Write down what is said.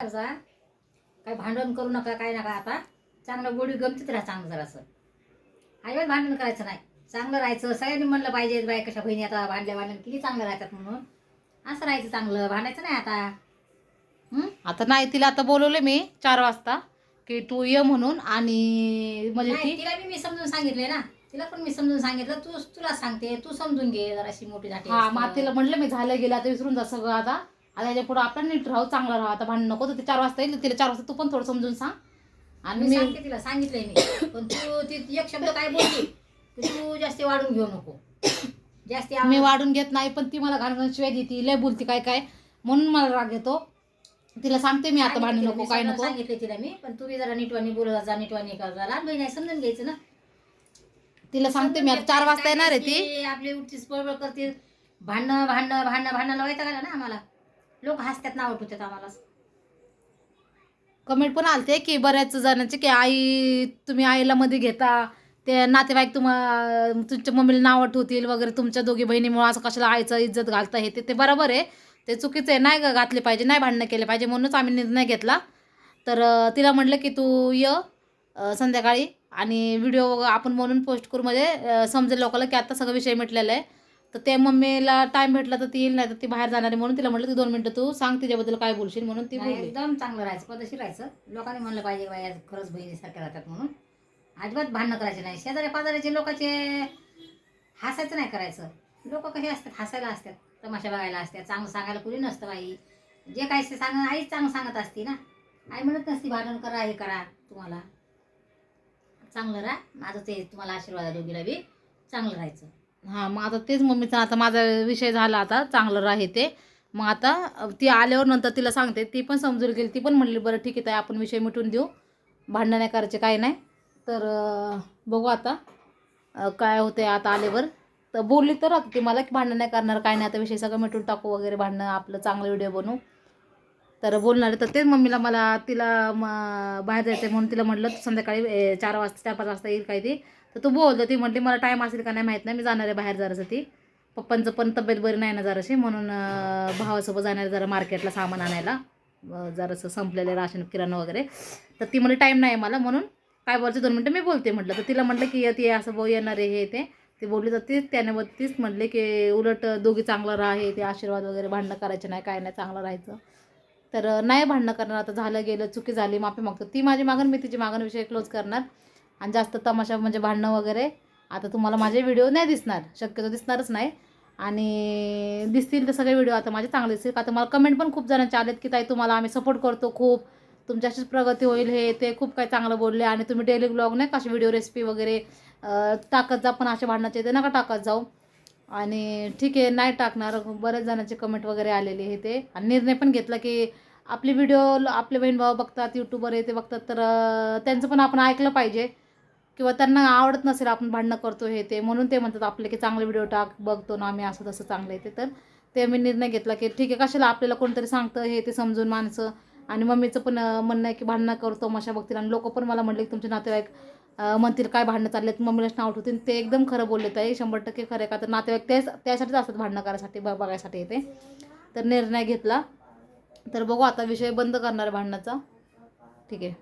काय भांडण करू नका काय नका आता. चांगलं गोडी गमतीत राहा चांगलं जरासं. अजिबात भांडण करायचं नाही. चांगलं राहायचं. सगळ्यांनी म्हणलं पाहिजे बाय कशा बहिणी आता भांडल्या भांडण किती चांगलं राहतात म्हणून. असं राहायचं चांगलं. भांडायचं नाही आता. हं? आता नाही तिला आता बोलवले मी चार वाजता की तू ये म्हणून आणि म्हणजे नाही, ती तिला बी मी समजून सांगितले ना. तिला पण मी समजून सांगितलं. तू तुला सांगते तू समजून घे जराशी मोठी झाली हा मग तिला म्हटलं मी झालं गेलं आता विसरून जा सगळं आता. आता याच्यापुढे आपण नीट राहू चांगलं राहू. आता भांडण नको तर ते चार वाजता येईल तिला चार वाजता तू पण थोडं समजून सांग. आणि मी मी सांगते तिला सांगितलंय मी. पण तू ती एक शब्द काय बोलली की तू जास्ती वाढून घेऊ नको. जास्ती मी वाढून घेत नाही पण ती मला घाण शिवाय देते लय बोलती काय काय. म्हणून मला राग येतो. तिला सांगते मी आता भांडू सांगितलं नको काय नको. सांगितले तिला मी पण तुम्ही जरा नीटवाणी बोलत जा नीटवाणी कर जा. लहान बहीण आहे समजून घ्यायचं ना. तिला सांगते मी आता चार वाजता येणार आहे ती. आपली उठतीस बळबळ करते भांडणं भांडणं भांडणं भांडणं व्हायचं का ना आम्हाला? लोक हसतात नाव ठेवतात आम्हाला. कमेंट पण आलते की बऱ्याच जणांचे की आई तुम्ही आईला मध्ये घेता. ते नातेवाईक तुम्हा तुमच्या मम्मीला नाव ठेवतील वगैरे तुमच्या दोघी बहिणीमुळे असं कशाला आईचं इज्जत घालता हे ते. ते बरोबर आहे. ते चुकीचं आहे. नाही घातले पाहिजे नाही भांडणं केले पाहिजे. म्हणूनच आम्ही निर्णय घेतला. तर तिला म्हटलं की तू ये संध्याकाळी. आणि व्हिडिओ आपण म्हणून पोस्ट करू. म्हणजे समजेल लोकांना की आता सगळं विषय मिटलेला आहे. तर ते मम्मीला टाईम भेटला तर ती येईल नाही तर ती बाहेर जाणार आहे म्हणून तिला म्हटलं की दोन मिनटं तू सांग तिच्याबद्दल काय बोलशील म्हणून ती नाही, बोलली. एकदम चांगलं राहायचं पद्धतशीर राहायचं. लोकांनी म्हणलं पाहिजे बाया खरंच बहिणीसारख्या राहतात म्हणून. अजिबात भांडणं करायचे नाही. शेजारी पाजाऱ्याचे लोकांचे हसायचं नाही करायचं. लोक कसे असतात? हसायला असतात तमाशा बघायला असतात चांगलं सांगायला कुणी नसतं बाई. जे काय ते सांग आईच चांगलं सांगत असती ना. आई म्हणत नसती भांडण करा हे करा तुम्हाला. चांगलं राहा माझं ते तुम्हाला आशीर्वाद आहे दोघीला बी. चांगलं राहायचं. हां मग आता तेच मम्मीचा आता माझा विषय झाला आता चांगलं राहे ते. मग आता ती आल्यावर नंतर तिला सांगते ती पण समजून गेली ती पण म्हणली बरं ठीक आहे ताई आपण विषय मिटून देऊ. भांडणं नाही करायचे काय नाही. तर बघू आता काय होते आता आल्यावर. तर बोलली तर आता ती मला की भांडणं नाही करणार काय नाही आता विषय सगळं मिटून टाकू वगैरे भांडणं आपलं चांगलं व्हिडिओ बनवू. तर बोलणार तर तेच मम्मीला मला तिला म बाहेर जायचं आहे म्हणून तिला म्हटलं संध्याकाळी ए, चार वाजता चार पाच वाजता येईल काय ती. तर तू बोलतो ती म्हटली मला टाईम असेल का नाही माहीत नाही मी जाणार आहे बाहेर जरासाठी पप्पांचं पण तब्येत बरी नाही ना जराशी म्हणून भावासोबत जाणार जरा मार्केटला सामान आणायला. जरासं संपलेलं राशन किराणा वगैरे. तर ती म्हणजे टाईम नाही मला म्हणून काय बोलते दोन मिनटं मी बोलते म्हटलं. तर तिला म्हटलं की ती असं भाऊ येणार आहे हे ते. ती बोलली तर तीच त्याने तीच म्हटले की उलट दोघी चांगलं राहा हे ते आशीर्वाद वगैरे भांडणं करायचे नाही काय नाही चांगलं राहायचं. तर नाही भांडणं करणार आता झालं गेलं चुकी झाली माफी मागतो. ती माझी मागण मी तिची मागण विषय क्लोज करणार. आणि जास्त तमाशा म्हणजे भांडणं वगैरे आता तुम्हाला माझे व्हिडिओ नाही दिसणार. शक्यतो दिसणारच नाही. आणि दिसतील तर सगळे व्हिडिओ आता माझे चांगले दिसतील. आता मला कमेंट पण खूप जणांचे आलेत की ताई तुम्हाला आम्ही सपोर्ट करतो खूप. तुमच्याशीच प्रगती होईल हे ते खूप काही चांगलं बोलले आणि तुम्ही डेली ब्लॉग नाही का असे व्हिडिओ रेसिपी वगैरे टाकत जा पण असे भांडणाचे ते नका टाकत जाऊ. आणि ठीक आहे नाही टाकणार. बऱ्याच जणांचे कमेंट वगैरे आलेले हे ते. आणि निर्णय पण घेतला की आपले व्हिडिओ आपले बहीण भाऊ बघतात यूट्यूबर हे ते बघतात तर त्यांचं पण आपण ऐकलं पाहिजे. किंवा त्यांना आवडत नसेल आपण भांडणं करतो हे ते म्हणून ते म्हणतात आपले की चांगले व्हिडिओ टाक बघतो ना आम्ही असं तसं चांगलं आहे ते. तर ते मी निर्णय घेतला की ठीक आहे कशाला आपल्याला कोणतरी सांगतं हे ते समजून माणसं. आणि मम्मीचं पण म्हणणं आहे की भांडणं करतो मशा बघतील. आणि लोक पण मला म्हणले की तुमचे नातेवाईक म्हणतील काय भांडणं चाललेत मम्मीलाच नाव ठेवतील ते एकदम खरं बोलले ताई शंभर टक्के खरं आहे. का तर नातेवाईक तेच त्यासाठीच असतात भांडणं करायसाठी ब बघायसाठी येते तर निर्णय घेतला. तर बघू आता विषय बंद करणार आहे भांडणाचा. ठीक आहे.